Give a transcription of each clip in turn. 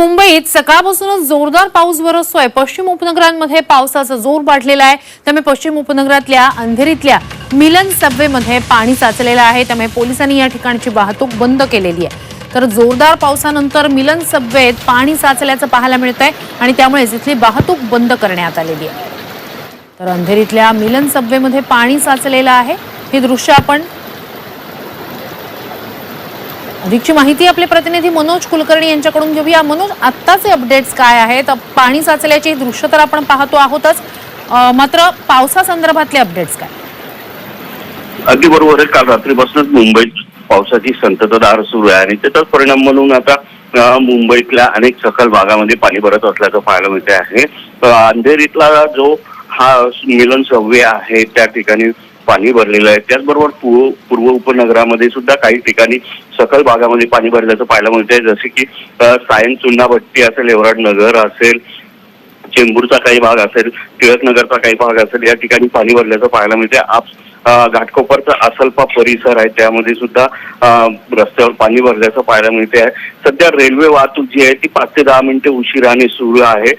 मुंबईत सकाळपासूनच जोरदार पाऊस बरसतोय पश्चिम उपनगरांमध्ये पावसाचा जोर वाढलेला आहे. त्यामुळे पश्चिम उपनगरातल्या अंधेरीतल्या मिलन सबवेमध्ये पाणी साचलेलं आहे. त्यामुळे पोलिसांनी या ठिकाणची वाहतूक बंद केलेली आहे. तर जोरदार पावसानंतर मिलन सबवेत पाणी साचल्याचं पाहायला मिळत आहे आणि त्यामुळे इथली वाहतूक बंद करण्यात आलेली आहे. तर अंधेरीतल्या मिलन सबवेमध्ये पाणी साचलेलं आहे. हे दृश्य आपण अधिकची माहिती आपले प्रतिनिधी मनोज कुलकर्णी यांच्याकडून घेऊया. मनोज आत्ताचे अपडेट्स काय आहेत? पाणी साचल्याची दृश्य तर आपण पाहतो आहोतच. मात्र पावसासंदर्भातले अपडेट्स काय? अगदी बरोबर आहे. काल रात्रीपासूनच मुंबईत पावसाची संततधार सुरू आहे आणि त्याचाच परिणाम म्हणून आता मुंबईतल्या अनेक सखल भागामध्ये पाणी भरत असल्याचं पाहायला मिळते आहे. अंधेरीतला जो हा मिलन सव्वे आहे त्या ठिकाणी पाणी भरलेलं आहे. त्याचबरोबर पूर्व पूर्व उपनगरामध्ये सुद्धा काही ठिकाणी सखल भागामध्ये पाणी भरल्याचं पाहायला मिळतंय. जसे की सायन चुन्नाभट्टी असेल एवराड नगर असेल चेंबूरचा काही भाग असेल टिळकनगरचा काही भाग असेल या ठिकाणी पाणी भरल्याचं पाहायला मिळते आप घाटकोपरचा असल्पा परिसर आहे त्यामध्ये सुद्धा रस्त्यावर पाणी भरल्याचं पाहायला मिळते आहे सध्या रेल्वे वाहतूक जी आहे ती पाच ते दहा मिनिटे उशिराने सुरू आहे.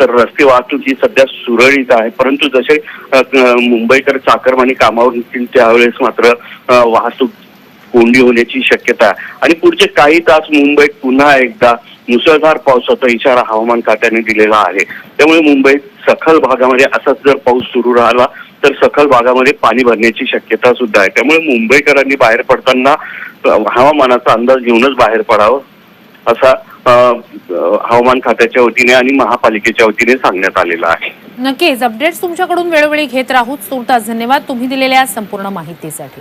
तर रस्ते वाहतूक ही सध्या सुरळीत आहे. परंतु जसे मुंबईकर चाकरमानी कामावर निघतील त्यावेळेस मात्र वाहतूक कोंडी होण्याची शक्यता आहे. आणि पुढचे काही तास मुंबईत पुन्हा एकदा मुसळधार पावसाचा इशारा हवामान खात्याने दिलेला आहे. त्यामुळे मुंबईत सखल भागामध्ये असाच जर पाऊस सुरू राहिला तर सखल भागामध्ये पाणी भरण्याची शक्यता सुद्धा आहे. त्यामुळे मुंबईकरांनी बाहेर पडताना हवामानाचा अंदाज घेऊनच बाहेर पडावं असा हवामान खात्याच्या वतीने आणि महापालिकेच्या वतीने सांगण्यात आलेला आहे. नक्कीच. अपडेट्स तुमच्याकडून वेळोवेळी घेत राहूच तुर्तास धन्यवाद. तुम्ही दिलेल्या संपूर्ण माहितीसाठी.